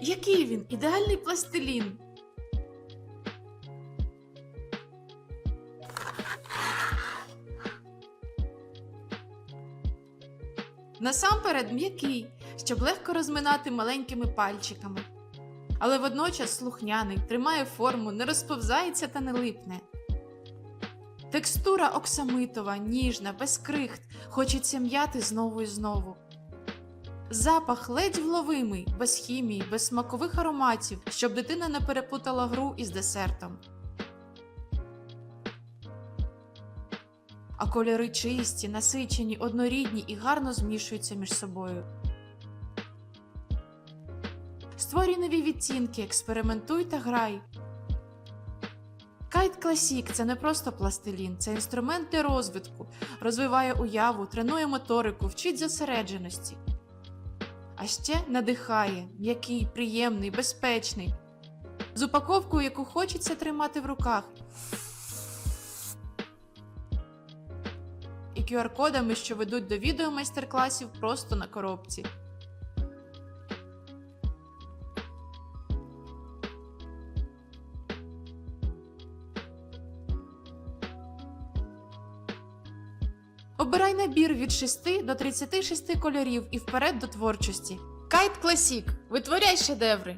Який він? Ідеальний пластилін. Насамперед м'який, щоб легко розминати маленькими пальчиками. Але водночас слухняний, тримає форму, не розповзається та не липне. Текстура оксамитова, ніжна, без крихт, хочеться м'яти знову і знову. Запах ледь вловимий, без хімії, без смакових ароматів, щоб дитина не перепутала гру із десертом. А кольори чисті, насичені, однорідні і гарно змішуються між собою. Створюй нові відтінки, експериментуй та грай. Кайт Класік це не просто пластилін, це інструмент для розвитку, розвиває уяву, тренує моторику, вчить зосередженості. А ще надихає, м'який, приємний, безпечний, з упаковкою, яку хочеться тримати в руках. І QR-кодами, що ведуть до відео майстер-класів просто на коробці. Обирай набір від 6 до 36 кольорів і вперед до творчості. Кайт Класік. Витворяй шедеври!